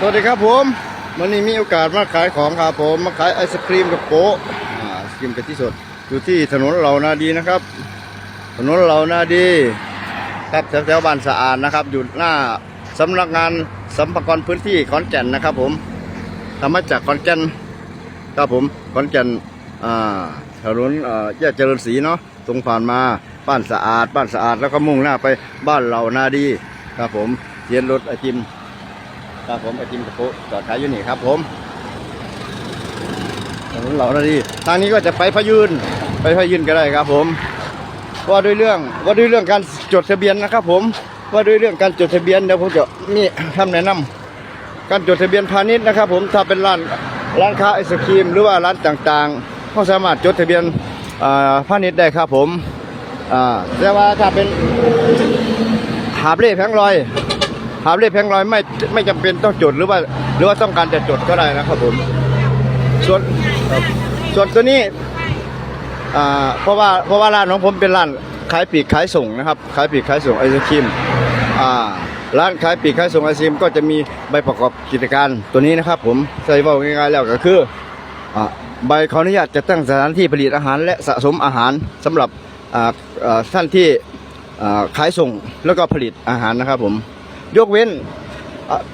สวัสดีครับผมวันนี้มีโอกาสมาขายของครับผมมาขายไอศครีมกับโป๊ะไอศครีมกะทิสดอยู่ที่ถนนเหล่านาดีนะครับ ถนนเหล่านาดีครับแถวๆบ้านสะอาดนะครับ อยู่หน้าสำนักงานสัมภากรพื้นที่ขอนแก่นนะครับ ผมทำมาจากขอนแก่นครับผมขอนแก่นถนนแยกเจริญศรีเนาะตรงผ่านมาบ้านสะอาด บ้านสะอาดแล้วก็มุ่งหน้าไปบ้านเหล่านาดีครับผมเทียนรถไอติม ครับผมไอติมกระปะจอดขายอยู่นี่ครับผมถนนเหล่านาดีทางนี้ก็จะไปพยืนไปพยืนก็ได้ครับผม ว่าด้วยเรื่องว่าด้วยเรื่องการจดทะเบียนนะครับ ผมว่าด้วยเรื่องการจดทะเบียนเดี๋ยวผมจะมีคำแนะนำการจดทะเบียนพาณิชย์นะครับ ผมถ้าเป็นร้านร้านค้าไอศครีม หรือว่าร้านต่างๆเขาสามารถจดทะเบียนอ่าพาณิชย์ได้ครับผมอ่าแต่ว่าถ้าเป็นหาบเล่แผงลอย หาบเล่แผงลอยไม่ไม่จำเป็นต้องจดหรือว่า หรือว่าต้องการจะจดก็ได้นะครับผมส่วนส่วนตัวนี้อ่าเพราะว่าเพราะว่าร้านของผมเป็นร้านขายปีกขายส่งนะครับขายปีกขายส่งไอศครีมอ่าร้านขายปีกขายส่งไอศครีมก็จะมีใบประกอบกิจการตัวนี้นะครับ ผมใส่เว่าง่ายๆแล้วก็คืออ่าใบขออนุญาตจะตั้งสถานที่ผลิตอาหาร และสะสมอาหารสำหรับอ่าอ่าท่านที่อ่าขายส่งแล้วก็ผลิตอาหารนะครับผม ยกเว้น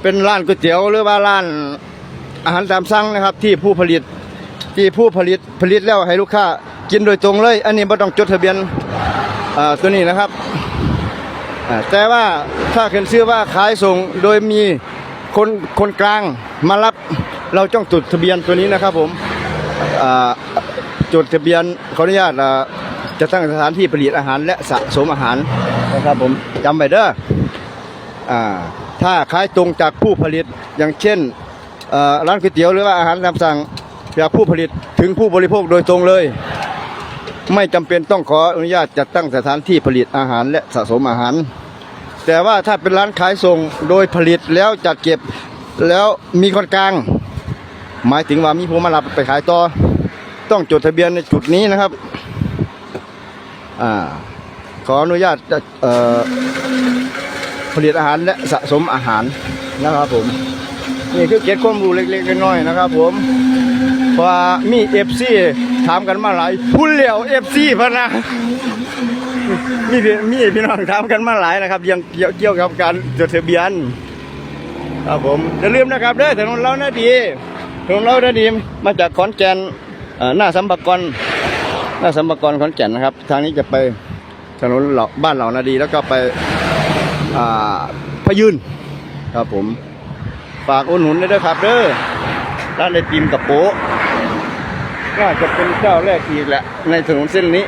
เป็นร้านก๋วยเตี๋ยวหรือว่าร้านอาหารตามสั่งนะครับ ที่ผู้ผลิตที่ผู้ผลิตผลิตแล้วให้ลูกค้ากินโดยตรงเลย อันนี้ไม่ต้องจดทะเบียนตัวนี้นะครับแต่ว่าถ้าเขียนชื่อว่าขายส่งโดยมีคนคนกลางมารับเราต้องจดทะเบียนตัวนี้นะครับผมจดทะเบียนขออนุญาตจะตั้งสถานที่ผลิตอาหารและสะสมอาหารนะครับผมจำไว้เด้อ ถ้าขายตรงจากผู้ผลิตอย่างเช่นร้านก๋วยเตี๋ยวหรือว่าอาหารตามสั่งจากผู้ผลิตถึงผู้บริโภคโดยตรงเลย ไม่จำเป็นต้องขออนุญาตจัดตั้งสถานที่ผลิตอาหารและสะสมอาหาร แต่ว่าถ้าเป็นร้านขายส่งโดยผลิตแล้วจัดเก็บแล้วมีคนกลาง หมายถึงว่ามีผู้มารับไปขายต่อ ต้องจดทะเบียนในจุดนี้นะครับอขออนุญาตจะเอ่อ ผลิตอาหารและสะสมอาหารนะครับผมนี่คือเก็บความรู้เล็กๆน้อยๆนะครับ ผมเพราะว่ามีเอฟซีถามกันมาหลายพุ่นเหลียวเอฟซีพะนะมี่มีพี่น้องถามกันมาหลายนะครับเรื่องเกี่ยวกับการจดทะเบียนครับผมอย่าลืมนะครับเด้อถนนเราหน้าดีถนนเราหน้าดีมาจากขอนแก่นหน้าสัมปากรหน้าสัมปากรขอนแก่นนะครับ ทางนี้จะไปถนนเหล่าบ้านเหล่านาดีแล้วก็ไป พยืนครับผม ฝากอุดหนุนด้วยครับเด้อร้านไอติมกับโป๊ะน่าจะเป็นเจ้าแรกอีกแหละ ในถนนเส้นนี้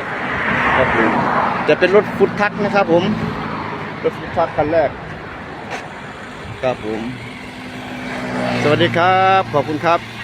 ครับผมจะเป็นรถฟุตทักนะครับผม รถฟุตทักคันแรก ครับผม สวัสดีครับ ขอบคุณครับ